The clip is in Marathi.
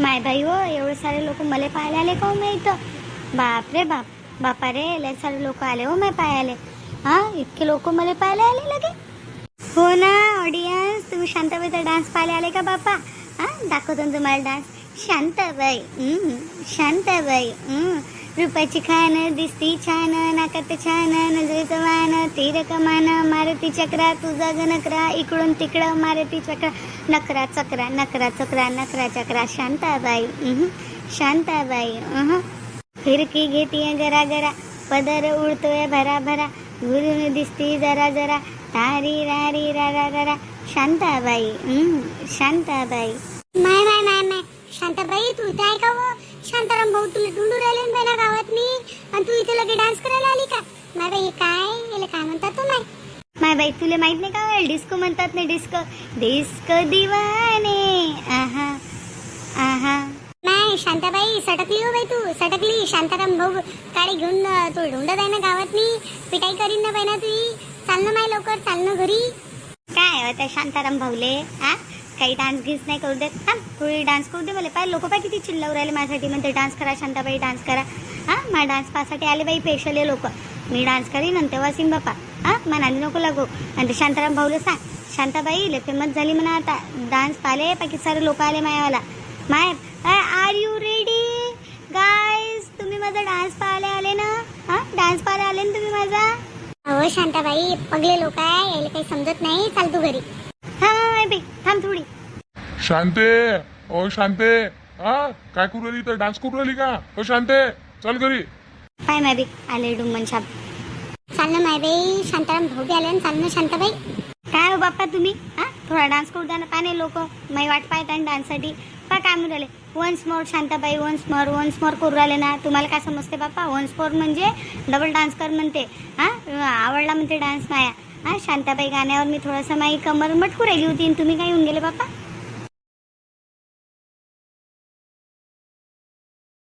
माय बाई हो एवढे सारे लोक मला पाहायला आले का हो मी इथं? बाप रे बाप बापा रे लय सारे लोक आले हो मी पाहायला. हा इतके लोक मला पाहायला आले लगे. हो ना ऑडियन्स तुम्ही शांताबाईचा डान्स पाहायला आले का बापा? हा दाखवतो तुम्हाला डान्स शांताबाई शांताबाई रूपाची खान दिसती छान नाकात छान नजरेचं मान तीर कमान मारुती चक्रा तुझा ग नकरा इकडून तिकडं मारुती चक्रा नकरा चक्रा नकरा चक्रा नकरा चक्रा शांताबाई शांताबाई फिरकी घेतीये गरा गरा पदर उडतोय भरा भरा घुरून दिसती जरा जरा तारी रारी रारा रारा शांताबाई हम्म, शांताबाई. नाही नाही नाही शांताबाई तू इथे आहे का हो? शांता शांताराम भाऊ तुला ढुंढू राहिले ना गावात मी आणि तू इथे लगे डान्स करायला आली का? माय बाई हे काय? याला काय म्हणतात तो माय? माय बाई तुला माहीत नाही का? डिस्को म्हणतात ना डिस्को डिस्को दिवाने. आहा आहा. नाही शांताबाई सटकली हो बाई तू. सटकली शांताराम भाऊ. काळी घेऊन तू ढुंडत आहे ना गावात मी पिटाई करीन ना बाई ना तुझी चाल ना माय लवकर चाल ना घरी. काय हो त्या शांताराम भाऊले आ? काही डान्स गिन्स नाही करू देत. हां थोडी डान्स करू दे मला. पाय लोक पाय किती चिल्लव राहिले माझ्यासाठी. म्हणते डान्स करा शांताबाई डान्स करा. हां मा डान्स पासाठी आले बाई पेशल लोक. मी डान्स करीन आणि तेव्हा सिंग बापा हां मा नांदी नको लागू. आणि ते शांताराम भाऊला सांग. शांताबाई लय फेमस झाली म्हणा आता. डान्स पाहिले बाकी सारे लोक आले मायावाला. My are you ready guys तुम्ही माझा डान्स पाहायला आले ना? हां डान्स पाहायला आले ना तुम्ही माझा? हो शांताबाई पगले लोक आहे. यायला काही समजत नाही. चाल तू घरी. शांते ओ शांते. हा काय करू राहिली तर डान्स करू राहिली का? ओ शांते चल घरी. पाय माय बी आले डुंबन छाप चाल ना माय बाई शांताराम भाऊ बी आले ना चाल ना शांताबाई. काय हो बाप्पा तुम्ही? हा थोडा डान्स करू द्या ना पाने लोक. मी वाट पाहत आणि डान्ससाठी पा काय म्हणून राहिले. Once more Shantabai once more once more करू राहिले ना. तुम्हाला काय समजते बाप्पा? वन्स मोर म्हणजे डबल डान्स कर म्हणते. हा आवडला म्हणते डान्स माया. हा शांताबाई गाण्यावर मी थोडंसं माई कमर मटकू राहिली होती तुम्ही काय येऊन गेले बाप्पा?